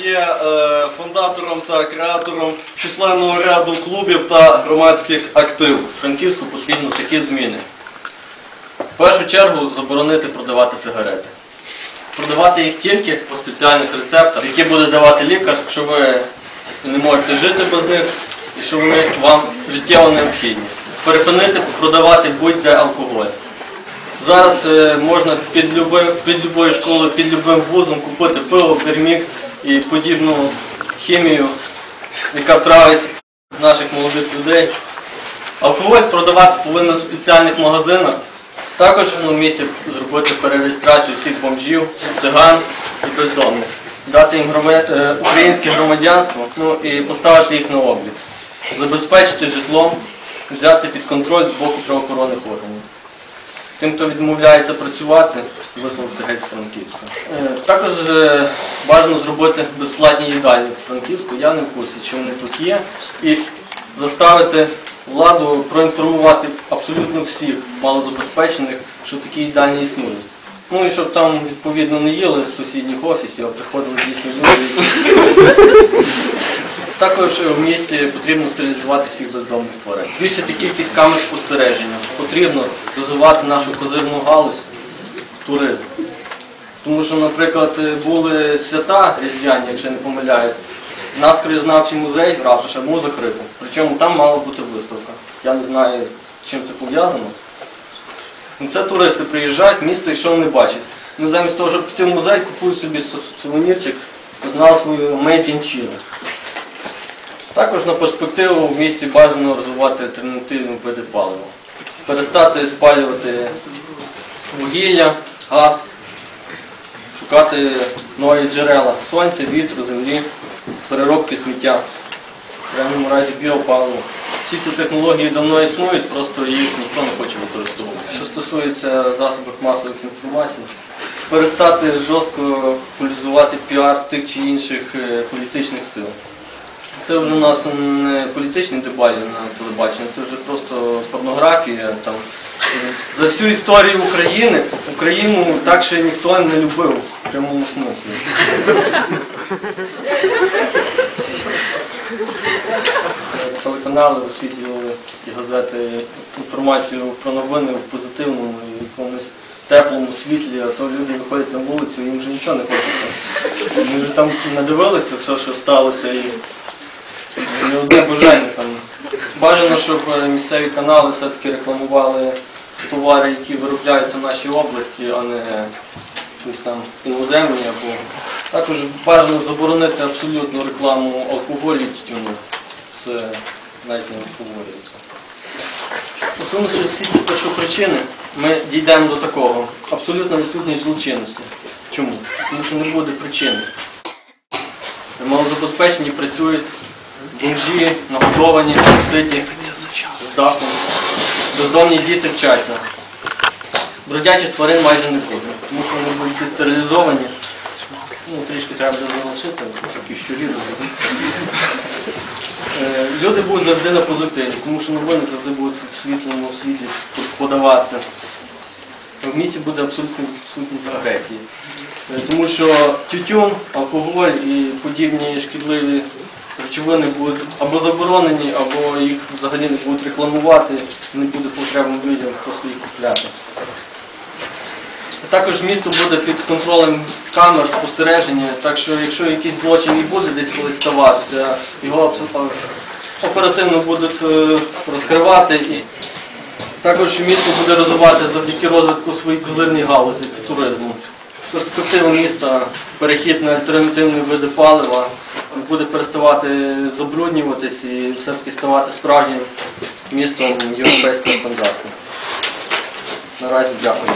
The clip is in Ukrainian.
Є е, фундатором та креатором численного ряду клубів та громадських активів. Франківську потрібно такі зміни. В першу чергу заборонити продавати сигарети. Продавати їх тільки по спеціальних рецептах, які буде давати лікар, що ви не можете жити без них і що вони вам життєво необхідні. Перепинити продавати будь-де алкоголь. Зараз е, можна під, люби, під любою школою, під любим вузом купити пиво, пермікс і подібну хімію, яка травить наших молодих людей. Алкоголь продаватися повинен в спеціальних магазинах. Також одному місці зробити перереєстрацію всіх бомжів, циган і бездомних. Дати їм громе- е, українське громадянство ну, і поставити їх на облік. Забезпечити житлом, взяти під контроль з боку правоохоронних органів. Тим, хто відмовляється працювати, висловити геть з Франківська. Е, Також е, бажано зробити безплатні їдальні в Франківську, я не в курсі, чи вони тут є, і заставити владу проінформувати абсолютно всіх малозабезпечених, що такі їдальні існують. Ну і щоб там відповідно не їли з сусідніх офісів, а приходили дійсно люди. Також в місті потрібно стерилізувати всіх бездомних тварин. Збільшити кількість камер спостереження. Потрібно розвивати нашу козирну галузь, туризм. Тому що, наприклад, були свята різдвяні, якщо не помиляюсь. Нас краєзнавчий музей Ратуша був закритий. Причому там мала бути виставка. Я не знаю, чим це пов'язано. Ну, Це туристи приїжджають, місто і що вони бачать. Ну, замість того, щоб піти в музей, купують собі су- сувенірчик з назвою Made in China. Також на перспективу в місті бажано розвивати альтернативні види палива. Перестати спалювати вугілля, газ, шукати нові джерела сонця, вітру, землі, переробки сміття, в крайньому разі біопаливо. Всі ці технології давно існують, просто їх ніхто не хоче використовувати. Що стосується засобів масових інформацій, перестати жорстко полізувати піар тих чи інших е, політичних сил. Це вже у нас не політичні дебалі на телебаченні, це вже просто порнографія. Там. За всю історію України Україну так ще ніхто не любив в прямому смислі. Телеканали висвітлювали і газети інформацію про новини в позитивному і якомусь теплому світлі, а то люди виходять на вулицю їм вже нічого не хочеться. Вони вже там надивилися все, що сталося, і одне бажання там. Бажано, щоб е, місцеві канали все-таки рекламували товари, які виробляються в нашій області, а не якісь там іноземні або також бажано заборонити абсолютно рекламу алкоголю і тютюну. Це навіть не обговорюється. Усунувши всі ці першопричини, ми дійдемо до такого. Абсолютно відсутність злочинності. Чому? Тому що не буде причини. Малозабезпечені працюють, бомжі, нагодовані, ситі, з дахом. Бездомні діти вчаться. Бродячих тварин майже не буде, тому що вони будуть всі стерилізовані. Ну, трішки треба буде залишити, всякі щурі. Е, Люди будуть завжди на позитиві, тому що новини завжди будуть в світлому світлі подаватися. В місті буде абсолютно відсутність агресії. Е, Тому що тютюн, алкоголь і подібні шкідливі речовини будуть або заборонені, або їх взагалі не будуть рекламувати, не буде потрібно людям просто їх купляти. Також місто буде під контролем камер спостереження, так що якщо якийсь злочин і буде десь колись ставатися, його оперативно будуть е, розкривати. І також місто буде розвивати завдяки розвитку своїх козирних галузі це туризму. Перспектива міста, перехід на альтернативні види палива, буде переставати забруднюватись і все-таки ставати справжнім містом європейського стандарту. Наразі дякую.